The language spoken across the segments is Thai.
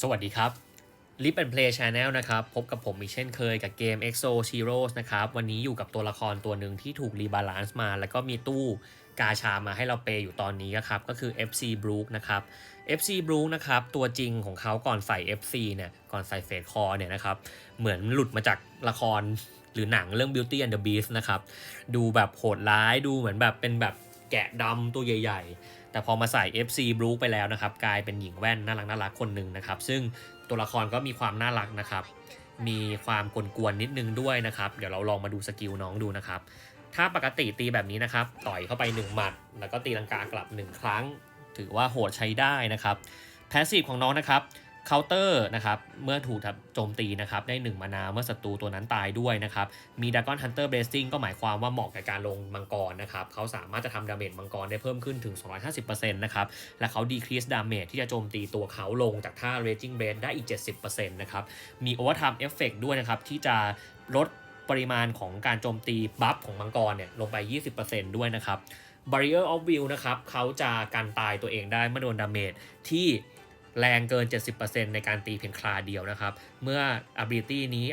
สวัสดีครับ Lip and Play Channel นะครับพบกับผมอีกเช่นเคยกับเกม EXO Heroes นะครับวันนี้อยู่กับตัวละครตัวหนึ่งที่ถูกรีบาลานซ์มา แล้วก็มีตู้กาชามาให้เราเปย์อยู่ตอนนี้นะครับก็คือ FC Brook นะครับ FC Brook นะครับตัวจริงของเขาก่อนใส่ FC เนี่ยก่อนใส่เฟสคอเนี่ยนะครับเหมือนหลุดมาจากละครหรือหนังเรื่อง Beauty and the Beast นะครับดูแบบโหดร้ายดูเหมือนแบบเป็นแบบแกะดำตัวใหญ่ๆ แต่พอมาใส่ FC Blue ไปแล้วนะครับกลายเป็นหญิงแว่นน่ารักน่ารักคนหนึ่งนะครับซึ่งตัวละครก็มีความน่ารักนะครับ มีความกวนๆนิดนึงด้วยนะครับเดี๋ยวเราลองมาดูสกิลน้องดูนะครับถ้าปกติตีแบบนี้นะครับต่อยเข้าไป 1 หมัด แล้วก็ตีลังกากลับ 1 ครั้ง ถือว่าโหดใช้ได้นะครับแพสซีฟของน้องนะครับ เคาน์เตอร์นะครับเมื่อถูกโจมตีนะครับได้ 1 มานาเมื่อศัตรูตัวนั้นตายด้วยนะครับมีด r a กอนฮันเตอร์เบสซิ่งก็หมายความว่าเหมาะกับการลงมังกรนะครับเขาสามารถจะทำดาเมจมังกรได้เพิ่มขึ้นถึง 250%นะครับและเขาดีครีสดาเมจที่จะโจมตีตัวเขาลงจากท่า Raging b r a d ได้อีก 70%นะครับมี Overtime Effect ด้วยนะครับที่จะลดปริมาณของการโจมตีบัฟของมังกรเนี่ยลงไป 20%ด้วยนะครับ Barrier of Will นะครับเขาจะกันตายตัวเองได้เมื่อโดนดาเมจที่ แรงเกิน 70%ในการตีเพียงคราเดียวนะครับ เมื่อ ability นี้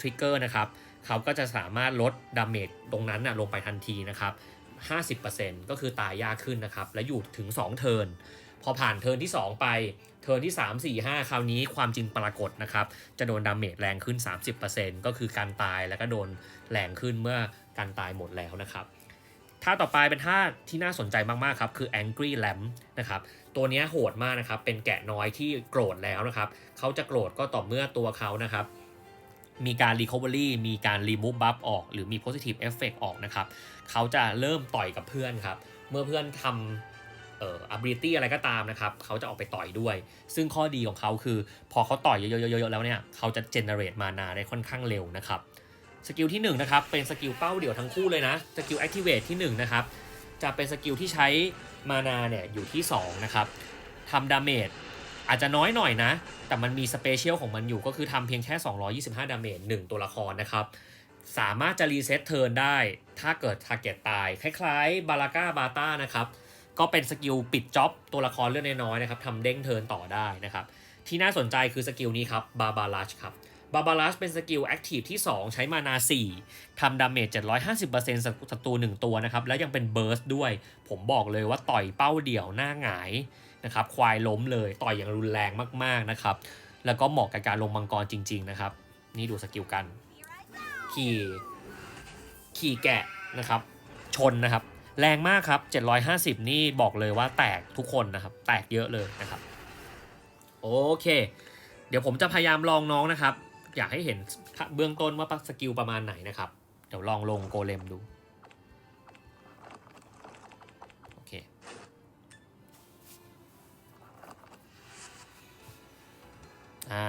trigger นะครับ เขาก็จะสามารถลดดาเมจตรงนั้นนะลงไปทันทีนะครับ 50%ก็คือตายยากขึ้นนะครับ และอยู่ถึง 2 เทิร์น พอผ่านเทิร์นที่ 2 ไป เทิร์นที่ 3 4 5 คราวนี้ความจริงปรากฏนะครับ จะโดนดาเมจแรงขึ้น 30%ก็คือการตายแล้วก็โดนแรงขึ้นเมื่อการตายหมดแล้วนะครับท่าต่อไปเป็นท่าที่น่าสนใจมาก ๆ ครับ คือ Angry Lamb นะครับ ตัวนี้โหดมากนะครับ เป็นแกะน้อยที่โกรธแล้วนะครับ เขาจะโกรธก็ต่อเมื่อตัวเขานะครับ มีการ Recovery มีการ Remove Buff ออก หรือมี Positive Effect ออกนะครับ เขาจะเริ่มต่อยกับเพื่อนครับ เมื่อเพื่อนทำเอ่อ ability อะไรก็ตามนะครับ เขาจะออกไปต่อยด้วย ซึ่งข้อดีของเขาคือ พอเขาต่อยเยอะๆๆๆแล้วเนี่ย เขาจะ generate มานาได้ค่อนข้างเร็วนะครับ สกิลที่1นะครับ เป็นสกิลเป้าเดี่ยวทั้งคู่เลยนะ สกิล activate ที่1นะครับ จะเป็นสกิลที่ใช้มานาเนี่ยอยู่ที่ 2 นะครับทำดาเมจอาจจะน้อยหน่อยนะ แต่มันมีสเปเชียลของมันอยู่ก็คือทำเพียงแค่ 225 ดาเมจ1ตัวละครนะครับ สามารถจะรีเซ็ตเทิร์นได้ ถ้าเกิดทาร์เก็ตตาย คล้ายๆ บาลาก้าบาต้านะครับ ก็เป็นสกิลปิดจ็อบตัวละครเลือดน้อยๆนะครับทำเด้งเทิร์นต่อได้นะครับ ที่น่าสนใจคือสกิลนี้ครับบาบาลัชครับ บาบาลัชเป็นสกิลแอคทีฟที่ 2 ใช้มานา 4ทำดาเมจ 750%ศัตรู1 ตัวนะครับ แล้วยังเป็นเบิร์สด้วย ผมบอกเลยว่าต่อยเป้าเดี่ยวหน้าหงายนะครับ ควายล้มเลยต่อยอย่างรุนแรงมาก ๆ นะครับ แล้วก็เหมาะกับการลงมังกรจริง ๆ นะครับ นี่ดูสกิลกัน ขี่ขี่แกะนะครับ ชนนะครับ แรงมากครับ 750 นี่บอกเลยว่าแตกทุกคนนะครับ แตกเยอะเลยนะครับ โอเค เดี๋ยวผมจะพยายามลองน้องนะครับ อยากให้เห็นเบื้องต้นว่าสกิลประมาณไหนนะครับ เดี๋ยวลองลงโกเลมดูโอเคอ่า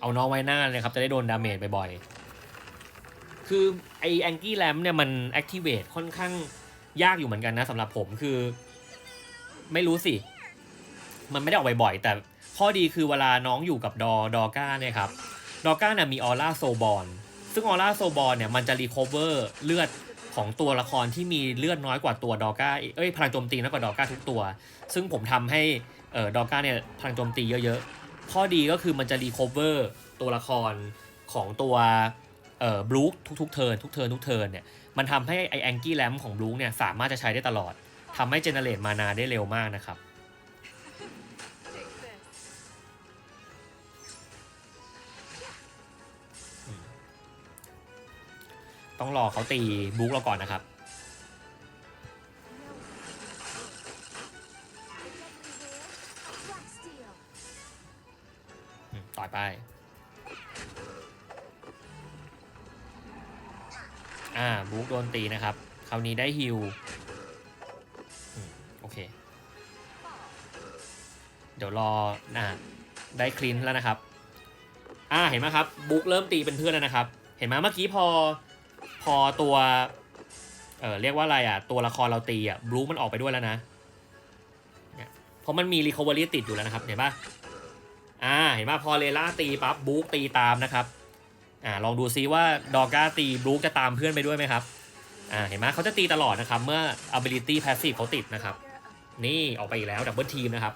เอาน้องไว้หน้าเลยครับ จะได้โดนดาเมจบ่อยๆ คือไอแองกี้แลมเนี่ยมัน activate ค่อนข้างยากอยู่เหมือนกันนะสำหรับผมคือ ไม่รู้สิ มันไม่ได้ออกบ่อยๆ แต่ข้อดีคือเวลาน้องอยู่กับดอดอก้าเนี่ยครับ ดอก้าเนี่ยมีออร่าโซบอลซึ่งออร่าโซบอลเนี่ยมันจะรีคอเวอร์เลือดของตัวละครที่มีเลือดน้อยกว่าตัวดอก้าเอ้ยพลังโจมตีน้อยกว่าดอก้าทุกตัว ซึ่งผมทำให้เอ่อดอก้าเนี่ยพลังโจมตีเยอะๆ ข้อดีก็คือมันจะรีคอเวอร์ตัวละครของตัวเอ่อบลูคทุกๆเทิร์นทุกเทิร์นทุกเทิร์นเนี่ยมันทำให้ไอแองกี้แลมของบลูคเนี่ยสามารถจะใช้ได้ตลอดทำให้เจเนเรตมานาได้เร็วมากนะครับ ต้องรอเขาตีบุ๊กเราก่อนนะครับ ต่อยไป อ่า บุ๊กโดนตีนะครับ คราวนี้ได้ฮิลโอเค เดี๋ยวรออ่าได้คลินแล้วนะครับ อ่า เห็นไหมครับ บุ๊กเริ่มตีเป็นเพื่อนแล้วนะครับ เห็นไหมเมื่อกี้พอ พอตัว เออเรียกว่าอะไรอะ ตัวละครเราตีอะบลูมันออกไปด้วยแล้วนะเนี่ยเพราะมันมีรีคอเวอรี่ติดอยู่แล้วนะครับ เห็นปะอ่า เห็นปะพอเลล่าตีปั๊บบู๊ตีตามนะครับ อ่า ลองดูซิว่าดอก้าตีบลูจะตามเพื่อนไปด้วยไหมครับ อ่า เห็นไหมเขาจะตีตลอดนะครับ เมื่อ ability passive เขาติดนะครับ นี่ออกไปอีกแล้วดับเบิลทีมนะครับ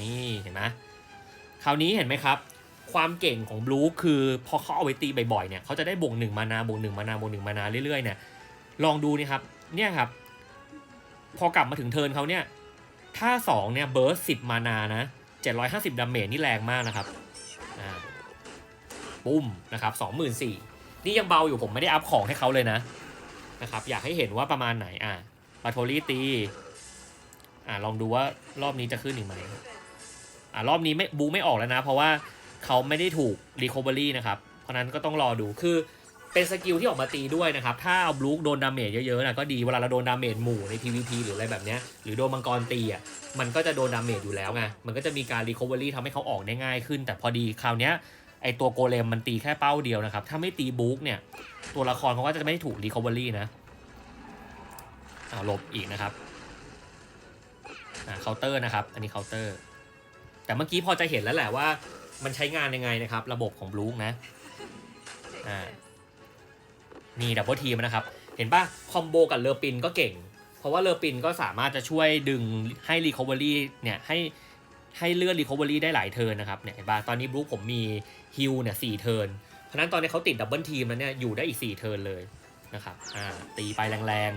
นี่ เห็นไหมคราวนี้เห็นไหมครับ ความเก่งของบลูคือพอเขาเอาไปตีบ่อยๆเนี่ยเขาจะได้บวกหนึ่งมานาบวกหนึ่งมานาบวกหนึ่งมานาเรื่อยๆเนี่ยลองดูนี่ครับเนี่ยครับ พอกลับมาถึงเทิร์นเขาเนี่ยถ้าสองเนี่ยเบิร์สสิบมานานะเจ็ดร้อยห้าสิบดาเมจนี่แรงมากนะครับอ่าปุ้มนะครับสองหมื่นสี่นี่ยังเบาอยู่ผมไม่ได้อัพของให้เขาเลยนะนะครับอยากให้เห็นว่าประมาณไหนอ่าปาโทลี่ตีอ่าลองดูว่ารอบนี้จะขึ้นอีกไหมอ่ารอบนี้ไม่บูไม่ออกแล้วนะ เพราะว่า เขาไม่ได้ถูกรีคอเวอรี่นะครับ เพราะนั้นก็ต้องรอดูคือเป็นสกิลที่ออกมาตีด้วยนะครับ ถ้าเอาบลูคโดนดาเมจเยอะๆนะก็ดี เวลาเราโดนดาเมจหมู่ใน PVP หรืออะไรแบบเนี้ย หรือโดนมังกรตีอะ มันก็จะโดนดาเมจอยู่แล้วไง มันก็จะมีการรีคอเวอรี่ทำให้เขาออกได้ง่ายขึ้น แต่พอดีคราวเนี้ยไอตัวโกเลมมันตีแค่เป้าเดียวนะครับ ถ้าไม่ตีบุ๊กเนี่ย ตัวละครเขาก็จะไม่ถูกรีคอเวอรี่นะอ่าหลบอีกนะครับอ่าเคาน์เตอร์นะครับ อันนี้เคาน์เตอร์ แต่เมื่อกี้พอจะเห็นแล้วแหละว่า มันใช้งานยังไงนะครับ ระบบของบลูคนะอ่านี่ดับเบิลทีมนะครับ เห็นปะคอมโบกับเลอปินก็เก่ง เพราะว่าเลอปินก็สามารถจะช่วยดึงให้รีคอเวอรี่เนี่ยให้ให้เลื่อนรีคอเวอรี่ได้หลายเทิร์นนะครับเนี่ยเห็นปะตอนนี้บลูคผมมีฮิลเนี่ยสี่เทิร์นเพราะฉะนั้นตอนนี้เขาติดดับเบิลทีมแล้วเนี่ยอยู่ได้อีกสี่เทิร์นเลยนะครับอ่าตีไปแรง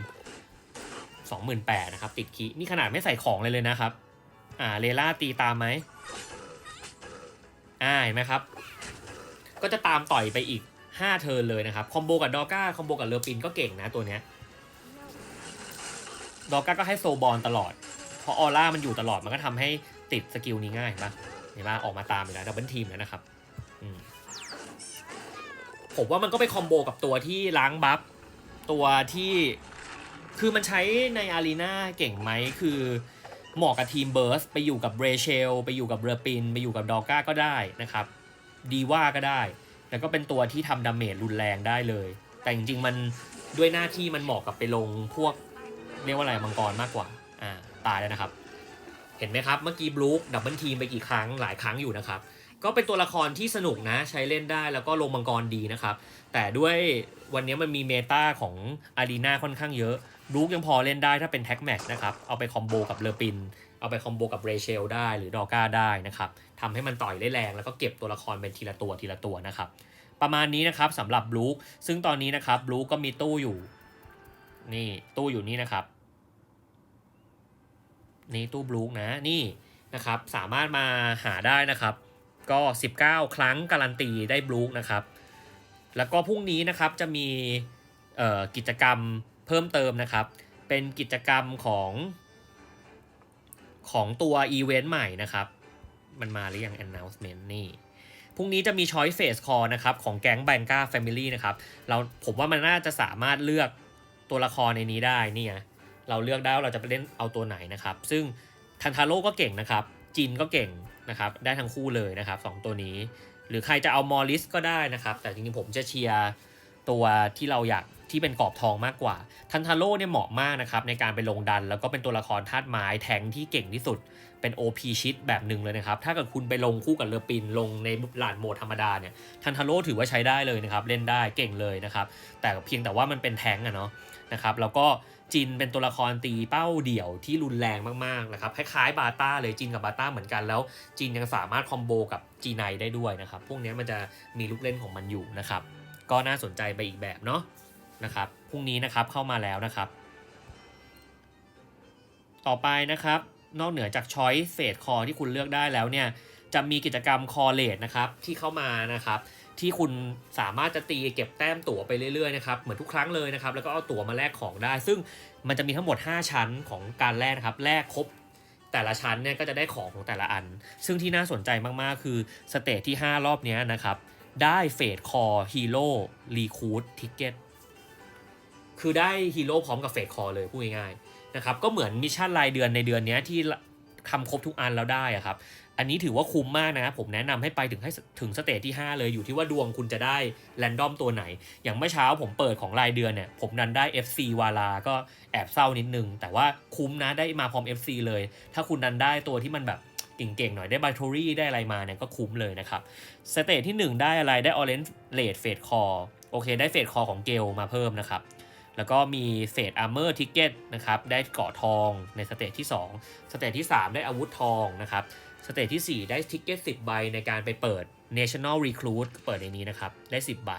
ๆสองหมื่นแปดนะครับติดคีนี่ขนาดไม่ใส่ของเลยเลยนะครับอ่าเลล่าตีตามไหม อ่าเห็นไหมครับ ก็จะตามต่อยไปอีกห้าเทิร์นเลยนะครับ คอมโบกับดอก้า คอมโบกับเลอปินก็เก่งนะตัวเนี้ย ดอก้าก็ให้โซบอลตลอด เพอออร่ามันอยู่ตลอด มันก็ทำให้ติดสกิลนี้ง่ายเห็นปะเห็นปะออกมาตามอีกแล้วดับเบิลทีมแล้วนะครับอืผมว่ามันก็ไปคอมโบกับตัวที่ล้างบัฟ ตัวที่ คือมันใช้ในอารีนาเก่งไหมคือ เหมาะกับทีมเบิร์สไปอยู่กับเบรเชล ไปอยู่กับเรือปิน ไปอยู่กับดอก้าก็ได้นะครับ ดีว่าก็ได้ แล้วก็เป็นตัวที่ทำดาเมจรุนแรงได้เลย แต่จริงๆมันด้วยหน้าที่มันเหมาะกับไปลงพวกเรียกว่าอะไรมังกรมากกว่า อ่า ตายแล้วนะครับ เห็นไหมครับ เมื่อกี้บลูคดับเบิลทีมไปกี่ครั้งหลายครั้งอยู่นะครับ ก็เป็นตัวละครที่สนุกนะ ใช้เล่นได้แล้วก็ลงมังกรดีนะครับ แต่ด้วย วันนี้มันมีเมตาของอารีนาค่อนข้างเยอะลูคยังพอเล่นได้ถ้าเป็นแท็กแมทนะครับ เอาไปคอมโบกับเลอปิน เอาไปคอมโบกับเรเชลได้หรือดอก้าได้นะครับทำให้มันต่อยได้แรงแล้วก็เก็บตัวละครเป็นทีละตัวทีละตัวนะครับ ประมาณนี้นะครับสำหรับบลูคซึ่งตอนนี้นะครับบลูคก็มีตู้อยู่ นี่ตู้อยู่นี่นะครับนี่ตู้บลูคนะนี่นะครับสามารถมาหาได้นะครับ ก็ 19 ครั้งการันตีได้บลูคนะครับ แล้วก็พรุ่งนี้นะครับจะมีกิจกรรมเพิ่มเติมนะครับ เป็นกิจกรรมของของตัวอีเวนต์ใหม่นะครับ มันมาหรือยัง announcement นี่พรุ่งนี้จะมี Choice Face Call นะครับ ของแก๊ง b a n k a Family นะครับ เราผมว่ามันน่าจะสามารถเลือกตัวละครในนี้ได้นี่ไงเราเลือกได้ว่าเราจะไปเล่นเอาตัวไหนนะครับ ซึ่งทันทาโร่ก็เก่งนะครับ จินก็เก่งนะครับ ได้ทั้งคู่เลยนะครับสองตัวนี้ หรือใครจะเอามอริสก็ได้นะครับ แต่จริงๆผมจะเชียร์ตัวที่เราอยากที่เป็นกรอบทองมากกว่า ทันทาโร่เนี่ยเหมาะมากนะครับในการไปลงดัน แล้วก็เป็นตัวละครธาตุไม้แทงที่เก่งที่สุด เป็น OP ชิดแบบหนึ่งเลยนะครับ ถ้าเกิดคุณไปลงคู่กับเลอปิน ลงในหลานโหมดธรรมดาเนี่ยทันทาโร่ถือว่าใช้ได้เลยนะครับ เล่นได้เก่งเลยนะครับ แต่เพียงแต่ว่ามันเป็นแทงอะเนาะนะครับแล้วก็จินเป็นตัวละครตีเป้าเดี่ยวที่รุนแรงมากๆนะครับคล้ายๆบาต้าเลยจินกับบาต้าเหมือนกันแล้วจินยังสามารถคอมโบกับจีไนได้ด้วยนะครับ พวกนี้มันจะมีลูกเล่นของมันอยู่นะครับ ก็น่าสนใจไปอีกแบบเนาะนะครับพรุ่งนี้นะครับเข้ามาแล้วนะครับ ต่อไปนะครับ นอกเหนือจากช้อยเฟสคอที่คุณเลือกได้แล้วเนี่ยจะมีกิจกรรมคอเลดนะครับที่เข้ามานะครับที่คุณสามารถจะตีเก็บแต้มตั๋วไปเรื่อยๆนะครับเหมือนทุกครั้งเลยนะครับแล้วก็เอาตั๋วมาแลกของได้ ซึ่งมันจะมีทั้งหมด 5 ชั้นของการแลกนะครับแลกครบแต่ละชั้นเนี่ยก็จะได้ของของแต่ละอัน ซึ่งที่น่าสนใจมากๆ คือสเตจที่ 5 รอบนี้นะครับได้เฟสคอฮีโร่รีคูดทิกเก็ตคือได้ฮีโร่พร้อมกับเฟสคอเลยพูดง่ายๆ นะครับก็เหมือนมิชชั่นรายเดือนในเดือนนี้ที่ทำครบทุกอันแล้วได้อะครับอันนี้ถือว่าคุ้มมากนะครับผมแนะนำให้ไปถึงให้ถึงสเตจที่ 5 เลยอยู่ที่ว่าดวงคุณจะได้แรนดอมตัวไหน อย่างเมื่อเช้าผมเปิดของรายเดือนเนี่ยผมดันได้ FC วาลาก็แอบเศร้านิดนึง แต่ว่าคุ้มนะได้มาพร้อม FC เลย ถ้าคุณดันได้ตัวที่มันแบบเก่งๆหน่อยได้บ a ทอรี่ได้อะไรมาเนี่ยก็คุ้มเลยนะครับสเตจที่ 1 ได้อะไรได้ Orange Rate Fade Core โอเค ได้เฟดคอของเกลมาเพิ่มนะครับ แล้วก็มีเฟดอาร์เมอร์ทิกเก็ตนะครับได้เกาะทองในสเตจที่ 2 สเตจที่ 3 ได้อาวุธทองนะครับสเตจที่ 4 ได้ทิกเก็ต10 ใบในการไปเปิด National Recruit เปิดในนี้นะครับ ได้ 10 ใบ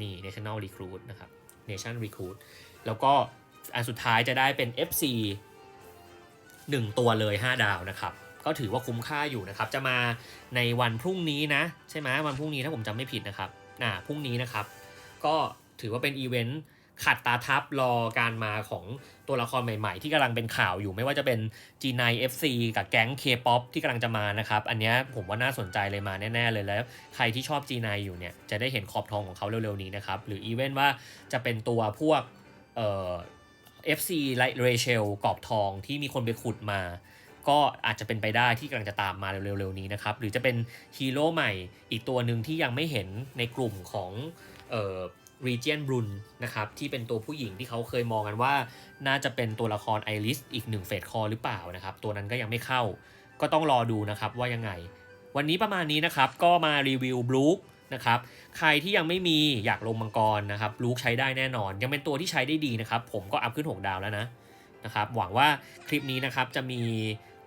นี่ National Recruit นะครับ Nation Recruit แล้วก็อันสุดท้ายจะได้เป็น FC 1 ตัวเลย 5 ดาวนะครับ ก็ถือว่าคุ้มค่าอยู่นะครับ จะมาในวันพรุ่งนี้นะ ใช่ไหมวันพรุ่งนี้ถ้าผมจำไม่ผิดนะครับอ่าพรุ่งนี้นะครับ ก็ถือว่าเป็นอีเวนต์ ขัดตาทับรอการมาของตัวละครใหม่ๆ ที่กำลังเป็นข่าวอยู่ไม่ว่าจะเป็น G9 FC กับแก๊ง K-POP ที่กำลังจะมานะครับ อันนี้ผมว่าน่าสนใจเลยมาแน่ๆเลยแล้ว ใครที่ชอบ G9 อยู่เนี่ยจะได้เห็นขอบทองของเขาเร็วๆนี้นะครับ หรืออีเวนต์ว่าจะเป็นตัวพวกเอ่อ FC ไลท์เรเชลกอบทองที่มีคนไปขุดมา ก็อาจจะเป็นไปได้ที่กำลังจะตามมาเร็วๆนี้นะครับ หรือจะเป็นฮีโร่ใหม่อีกตัวหนึ่งที่ยังไม่เห็นในกลุ่มของเอ่อ Region b r u n นะครับที่เป็นตัวผู้หญิงที่เขาเคยมองกันว่า น่าจะเป็นตัวละครไอริสอีกหนึ่งเฟสคอร์หรือเปล่านะครับ ตัวนั้นก็ยังไม่เข้า ก็ต้องรอดูนะครับว่ายังไง วันนี้ประมาณนี้นะครับ ก็มารีวิวบลูคนะครับใครที่ยังไม่มีอยากลงมังกรนะครับบลูคใช้ได้แน่นอน ยังเป็นตัวที่ใช้ได้ดีนะครับ ผมก็อัพขึ้น 6 ดาวแล้วนะนะครับหวังว่าคลิปนี้นะครับจะมี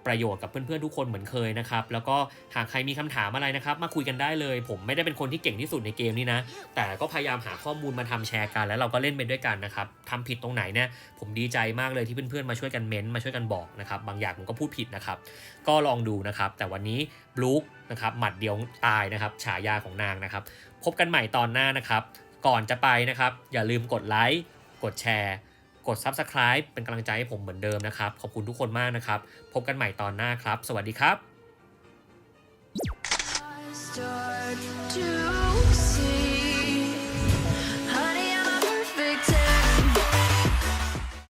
ประโยชน์กับเพื่อนๆทุกคนเหมือนเคยนะครับ แล้วก็หากใครมีคำถามอะไรนะครับ มาคุยกันได้เลย ผมไม่ได้เป็นคนที่เก่งที่สุดในเกมนี้นะ แต่ก็พยายามหาข้อมูลมาทำแชร์กัน แล้วเราก็เล่นไปด้วยกันนะครับทำผิดตรงไหนเนี่ยผมดีใจมากเลยที่เพื่อนๆมาช่วยกันเม้นต์มาช่วยกันบอกนะครับบางอย่างผมก็พูดผิดนะครับ ก็ลองดูนะครับ แต่วันนี้บลูคนะครับหมัดเดียวตายนะครับฉายาของนางนะครับ พบกันใหม่ตอนหน้านะครับ ก่อนจะไปนะครับ อย่าลืมกดไลค์กดแชร์ กด Subscribe เป็นกำลังใจให้ผมเหมือนเดิมนะครับ ขอบคุณทุกคนมากนะครับ พบกันใหม่ตอนหน้าครับ สวัสดีครับ start to